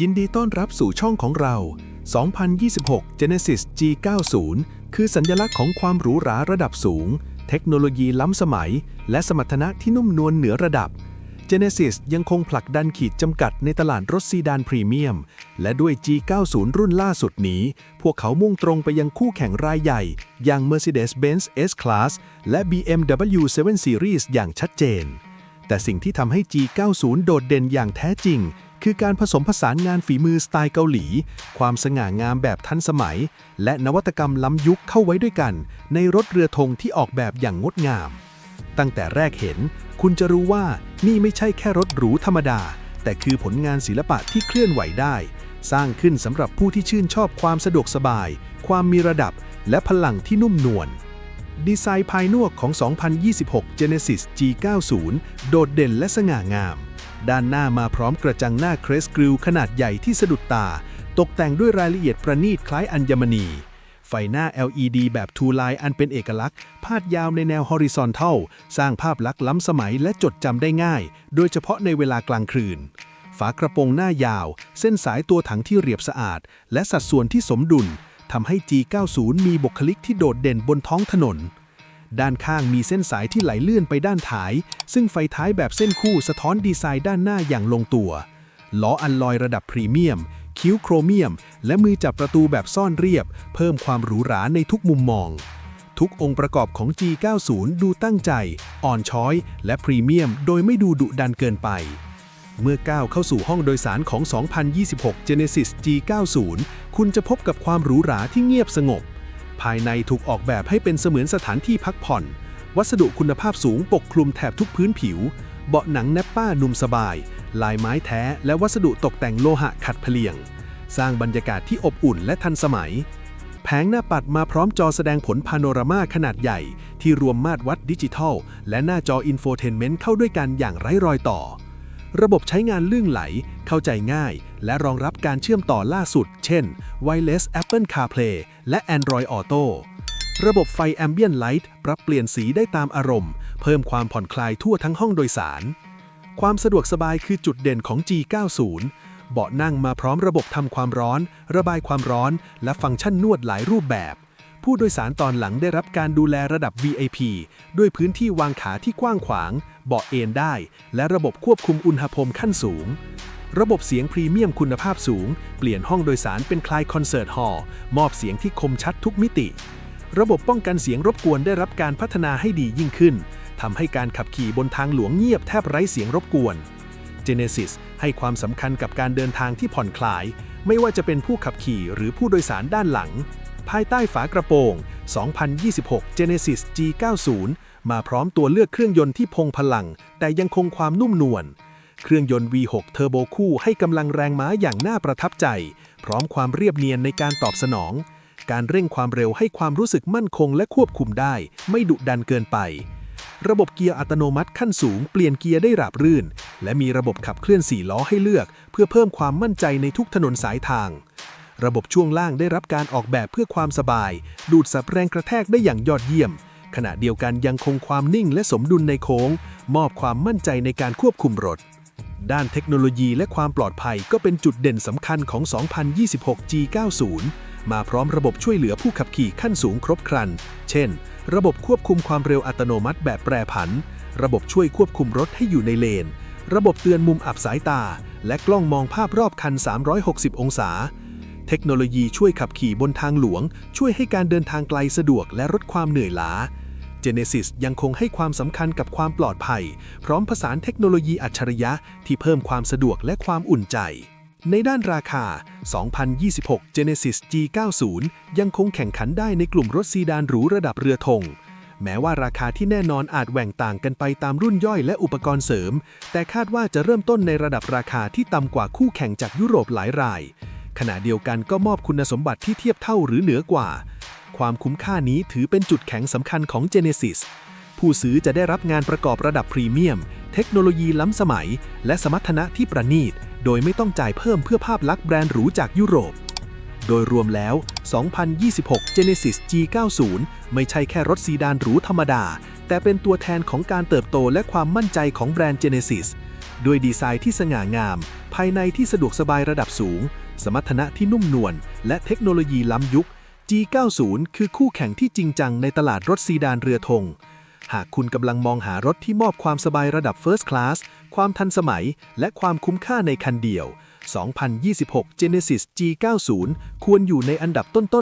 ยินดีต้อนรับสู่ช่องของเรา 2026 Genesis G90 คือสัญลักษณ์ของความหรูหราระดับสูง เทคโนโลยีล้ำสมัย และสมรรถนะที่นุ่มนวลเหนือระดับ Genesis ยังคงผลักดันขีดจำกัดในตลาดรถซีดานพรีเมียม และด้วย G90 รุ่นล่าสุดนี้ พวกเขามุ่งตรงไปยังคู่แข่งรายใหญ่ อย่าง Mercedes-Benz S-Class และ BMW 7 Series อย่างชัดเจน แต่สิ่งที่ทำให้ G90 โดดเด่นอย่างแท้จริง คือการผสมผสานงานฝีมือสไตล์เกาหลี ความสง่างามแบบทันสมัย และนวัตกรรมล้ำยุคเข้าไว้ด้วยกัน ในรถเรือธงที่ออกแบบอย่างงดงาม ตั้งแต่แรกเห็น คุณจะรู้ว่านี่ไม่ใช่แค่รถหรูธรรมดา แต่คือผลงานศิลปะที่เคลื่อนไหวได้ สร้างขึ้นสำหรับผู้ที่ชื่นชอบความสะดวกสบาย ความมีระดับ และพลังที่นุ่มนวลดีไซน์ภายนอกของ 2026 Genesis G90 โดดเด่นและสง่างาม ด้านหน้ามาพร้อมกระจังหน้าเครสกริลขนาดใหญ่ที่สะดุดตา ตกแต่งด้วยรายละเอียดประณีตคล้ายอัญมณี ไฟหน้า LED แบบ Two Line อันเป็นเอกลักษณ์ พาดยาวในแนว horizontal สร้างภาพลักษณ์ล้ำสมัยและจดจำได้ง่าย โดยเฉพาะในเวลากลางคืน ฝากระโปรงหน้ายาว เส้นสายตัวถังที่เรียบสะอาด และสัดส่วนที่สมดุลทำให้ G90 มีบุคลิกที่โดดเด่นบนท้องถนน ด้านข้างมีเส้นสายที่ไหลเลื่อนไปด้านท้าย ซึ่งไฟท้ายแบบเส้นคู่สะท้อนดีไซน์ด้านหน้าอย่างลงตัว ล้ออัลลอยระดับพรีเมียม คิ้วโครเมียม และมือจับประตูแบบซ่อนเรียบ เพิ่มความหรูหราในทุกมุมมอง ทุกองค์ประกอบของ G90 ดูตั้งใจ อ่อนช้อย และพรีเมียม โดยไม่ดูดุดันเกินไปเมื่อก้าวเข้าสู่ห้องโดยสารของ 2026 Genesis G90 คุณจะพบกับความหรูหราที่เงียบสงบ ภายในถูกออกแบบให้เป็นเสมือนสถานที่พักผ่อน วัสดุคุณภาพสูงปกคลุมแถบทุกพื้นผิว เบาะหนังแนปป้านุ่มสบาย ลายไม้แท้และวัสดุตกแต่งโลหะขัดเพลียง สร้างบรรยากาศที่อบอุ่นและทันสมัย แผงหน้าปัดมาพร้อมจอแสดงผลพาโนรามาขนาดใหญ่ ที่รวมมาตรวัดดิจิทัล และหน้าจออินโฟเทนเมนต์เข้าด้วยกันอย่างไร้รอยต่อ ระบบใช้งานลื่นไหล เข้าใจง่าย และรองรับการเชื่อมต่อล่าสุด เช่น Wireless Apple CarPlay และ Android Auto ระบบไฟ Ambient Light ปรับเปลี่ยนสีได้ตามอารมณ์ เพิ่มความผ่อนคลายทั่วทั้งห้องโดยสาร ความสะดวกสบายคือจุดเด่นของ G90 เบาะนั่งมาพร้อมระบบทำความร้อน ระบายความร้อน และฟังก์ชันนวดหลายรูปแบบ ผู้โดยสารตอนหลังได้รับการดูแลระดับ VIP ด้วยพื้นที่วางขาที่กว้างขวาง เบาะเอนได้ และระบบควบคุมอุณหภูมิขั้นสูง ระบบเสียงพรีเมียมคุณภาพสูง เปลี่ยนห้องโดยสารเป็นคลายคอนเสิร์ตฮอลล์มอบเสียงที่คมชัดทุกมิติ ระบบป้องกันเสียงรบกวนได้รับการพัฒนาให้ดียิ่งขึ้นทำให้การขับขี่บนทางหลวงเงียบแทบไร้เสียงรบกวน Genesis ให้ความสำคัญกับการเดินทางที่ผ่อนคลาย ไม่ว่าจะเป็นผู้ขับขี่หรือผู้โดยสารด้านหลัง ภายใต้ฝากระโปรง 2026 Genesis G90 มาพร้อมตัวเลือกเครื่องยนต์ที่พงพลัง แต่ยังคงความนุ่มนวล เครื่องยนต์ V6 เทอร์โบคู่ให้กำลังแรงม้าอย่างน่าประทับใจ พร้อมความเรียบเนียนในการตอบสนอง การเร่งความเร็วให้ความรู้สึกมั่นคงและควบคุมได้ ไม่ดุดันเกินไป ระบบเกียร์อัตโนมัติขั้นสูงเปลี่ยนเกียร์ได้ราบรื่น และมีระบบขับเคลื่อน4ล้อให้เลือก เพื่อเพิ่มความมั่นใจในทุกถนนสายทาง ระบบช่วงล่างได้รับการออกแบบเพื่อความสบาย ดูดสับแรงกระแทกได้อย่างยอดเยี่ยม ขณะเดียวกันยังคงความนิ่งและสมดุลในโค้ง มอบความมั่นใจในการควบคุมรถ ด้านเทคโนโลยีและความปลอดภัยก็เป็นจุดเด่นสำคัญของ 2026 G90 มาพร้อมระบบช่วยเหลือผู้ขับขี่ขั้นสูงครบครัน เช่น ระบบควบคุมความเร็วอัตโนมัติแบบแปรผัน ระบบช่วยควบคุมรถให้อยู่ในเลน ระบบเตือนมุมอับสายตา และกล้องมองภาพรอบคัน 360 องศา เทคโนโลยีช่วยขับขี่บนทางหลวง ช่วยให้การเดินทางไกลสะดวกและลดความเหนื่อยล้า Genesis ยังคงให้ความสำคัญกับความปลอดภัย พร้อมผสานเทคโนโลยีอัจฉริยะที่เพิ่มความสะดวกและความอุ่นใจ ในด้านราคา 2026 Genesis G90 ยังคงแข่งขันได้ในกลุ่มรถซีดานหรูระดับเรือธงแม้ว่าราคาที่แน่นอนอาจแหว่งต่างกันไปตามรุ่นย่อยและอุปกรณ์เสริม แต่คาดว่าจะเริ่มต้นในระดับราคาที่ต่ำกว่าคู่แข่งจากยุโรปหลายราย ขณะเดียวกันก็มอบคุณสมบัติที่เทียบเท่าหรือเหนือกว่า ความคุ้มค่านี้ถือเป็นจุดแข็งสำคัญของ Genesis ผู้ซื้อจะได้รับงานประกอบระดับพรีเมียม เทคโนโลยีล้ำสมัย และสมรรถนะที่ประณีต โดยไม่ต้องจ่ายเพิ่มเพื่อภาพลักษณ์แบรนด์หรูจากยุโรป โดยรวมแล้ว 2026 Genesis G90 ไม่ใช่แค่รถซีดานหรูธรรมดา แต่เป็นตัวแทนของการเติบโตและความมั่นใจของแบรนด์ Genesis ด้วยดีไซน์ที่สง่างาม ภายในที่สะดวกสบายระดับสูง สมรรถนะที่นุ่มนวลและเทคโนโลยีล้ำยุค G90 คือคู่แข่งที่จริงจังในตลาดรถซีดานเรือธง หากคุณกำลังมองหารถที่มอบความสบายระดับ First Class ความทันสมัย และความคุ้มค่าในคันเดียว 2026 Genesis G90 ควรอยู่ในอันดับต้นๆ